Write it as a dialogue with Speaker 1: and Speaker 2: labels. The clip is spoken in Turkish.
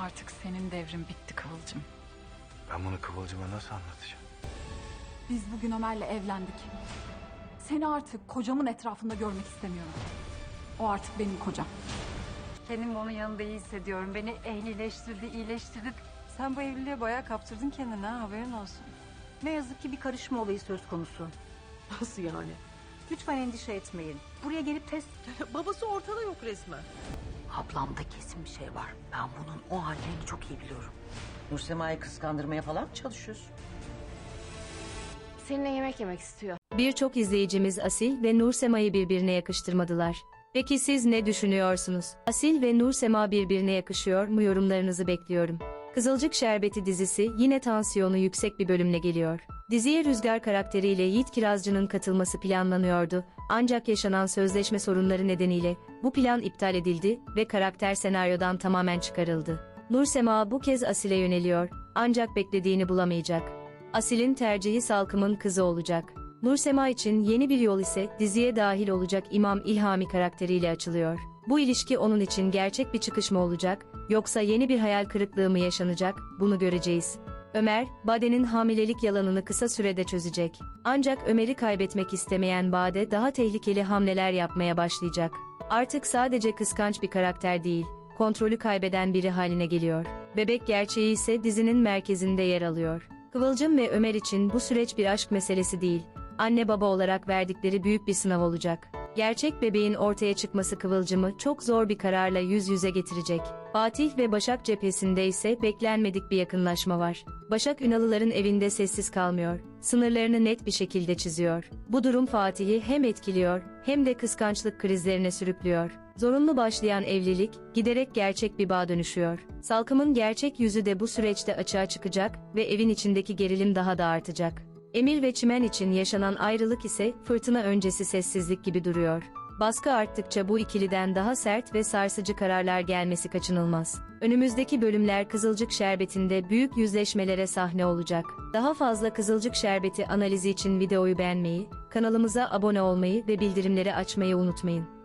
Speaker 1: Artık senin devrin bitti Kıvılcım.
Speaker 2: Ben bunu Kıvılcım'a nasıl anlatacağım?
Speaker 1: Biz bugün Ömer'le evlendik. Seni artık kocamın etrafında görmek istemiyorum. O artık benim kocam.
Speaker 3: Kendimi onun yanında iyi hissediyorum. Beni ehlileştirdi, iyileştirdi. Sen bu evliliğe bayağı kaptırdın kendini ha haberin olsun.
Speaker 4: Ne yazık ki bir karışma olayı söz konusu.
Speaker 5: Nasıl yani?
Speaker 4: Lütfen endişe etmeyin. Buraya gelip test...
Speaker 5: Babası ortada yok resmen.
Speaker 4: Ablamda kesin bir şey var. Ben bunun o hallerini çok iyi biliyorum.
Speaker 6: Nursema'yı kıskandırmaya falan mı çalışıyorsun?
Speaker 7: Seninle yemek yemek istiyor.
Speaker 8: Birçok izleyicimiz Asil ve Nursema'yı birbirine yakıştırmadılar. Peki siz ne düşünüyorsunuz? Asil ve Nursema birbirine yakışıyor mu yorumlarınızı bekliyorum. Kızılcık Şerbeti dizisi yine tansiyonu yüksek bir bölümle geliyor. Diziye Rüzgar karakteriyle Yiğit Kirazcı'nın katılması planlanıyordu. Ancak yaşanan sözleşme sorunları nedeniyle bu plan iptal edildi ve karakter senaryodan tamamen çıkarıldı. Nursema bu kez Asil'e yöneliyor ancak beklediğini bulamayacak. Asil'in tercihi Salkım'ın kızı olacak. Nursema için yeni bir yol ise diziye dahil olacak İmam İlhami karakteriyle açılıyor. Bu ilişki onun için gerçek bir çıkış mı olacak, yoksa yeni bir hayal kırıklığı mı yaşanacak, bunu göreceğiz. Ömer, Bade'nin hamilelik yalanını kısa sürede çözecek. Ancak Ömer'i kaybetmek istemeyen Bade daha tehlikeli hamleler yapmaya başlayacak. Artık sadece kıskanç bir karakter değil, kontrolü kaybeden biri haline geliyor. Bebek gerçeği ise dizinin merkezinde yer alıyor. Kıvılcım ve Ömer için bu süreç bir aşk meselesi değil, anne baba olarak verdikleri büyük bir sınav olacak. Gerçek bebeğin ortaya çıkması Kıvılcım'ı çok zor bir kararla yüz yüze getirecek. Fatih ve Başak cephesinde ise beklenmedik bir yakınlaşma var. Başak Ünalıların evinde sessiz kalmıyor. Sınırlarını net bir şekilde çiziyor. Bu durum Fatih'i hem etkiliyor hem de kıskançlık krizlerine sürüklüyor. Zorunlu başlayan evlilik giderek gerçek bir bağ dönüşüyor. Salkım'ın gerçek yüzü de bu süreçte açığa çıkacak ve evin içindeki gerilim daha da artacak. Emir ve Çimen için yaşanan ayrılık ise fırtına öncesi sessizlik gibi duruyor. Baskı arttıkça bu ikiliden daha sert ve sarsıcı kararlar gelmesi kaçınılmaz. Önümüzdeki bölümler Kızılcık Şerbeti'nde büyük yüzleşmelere sahne olacak. Daha fazla Kızılcık Şerbeti analizi için videoyu beğenmeyi, kanalımıza abone olmayı ve bildirimleri açmayı unutmayın.